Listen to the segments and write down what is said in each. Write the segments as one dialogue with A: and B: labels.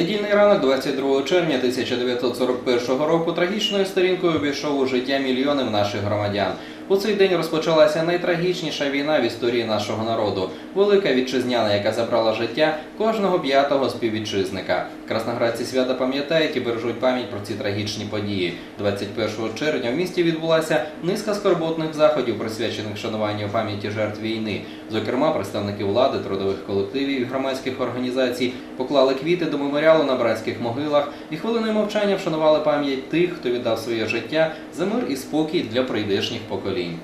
A: Недільний ранок 22 червня 1941 року трагічною сторінкою увійшов у життя мільйонів наших громадян. У цей день розпочалася найтрагічніша війна в історії нашого народу велика вітчизняна, яка забрала життя кожного п'ятого співвітчизника. Красноградці свята пам'ятають і бережуть пам'ять про ці трагічні події. 21 червня в місті відбулася низка скорботних заходів, присвячених шануванню пам'яті жертв війни. Зокрема, представники влади, трудових колективів і громадських організацій поклали квіти до меморіалу на братських могилах і хвилиною мовчання вшанували пам'ять тих, хто віддав своє життя за мир і спокій для прийдешніх поколінь.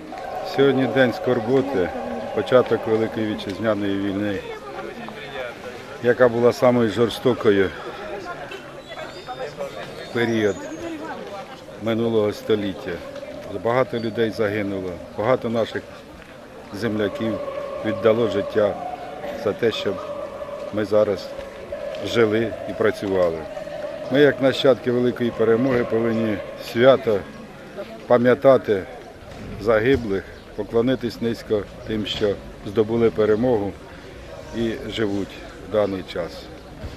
B: Сьогодні день скорботи, початок Великої вітчизняної війни, яка була самою жорстокою період минулого століття. Багато людей загинуло, багато наших земляків віддало життя за те, щоб ми зараз жили і працювали. Ми, як нащадки великої перемоги, повинні свято пам'ятати загиблих, поклонитись низько тим, що здобули перемогу і живуть в даний час.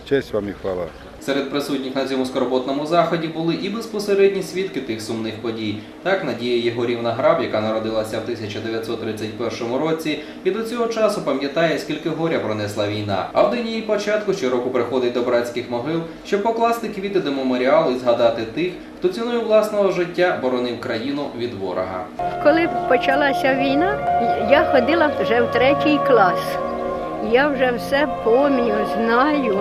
B: Честь вам і хвала.
A: Серед присутніх на цьому скорботному заході були і безпосередні свідки тих сумних подій. Так, Надія Єгорівна Граб, яка народилася в 1931 році, і до цього часу пам'ятає, скільки горя пронесла війна. А в день її початку щороку приходить до братських могил, щоб покласти квіти до меморіалу і згадати тих, хто ціною власного життя боронив країну від ворога.
C: Коли почалася війна, я ходила вже в третій клас. Я вже все пам'ятаю, знаю,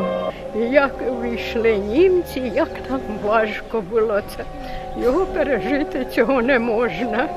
C: як вийшли німці, як нам важко було це. Його пережити цього не можна.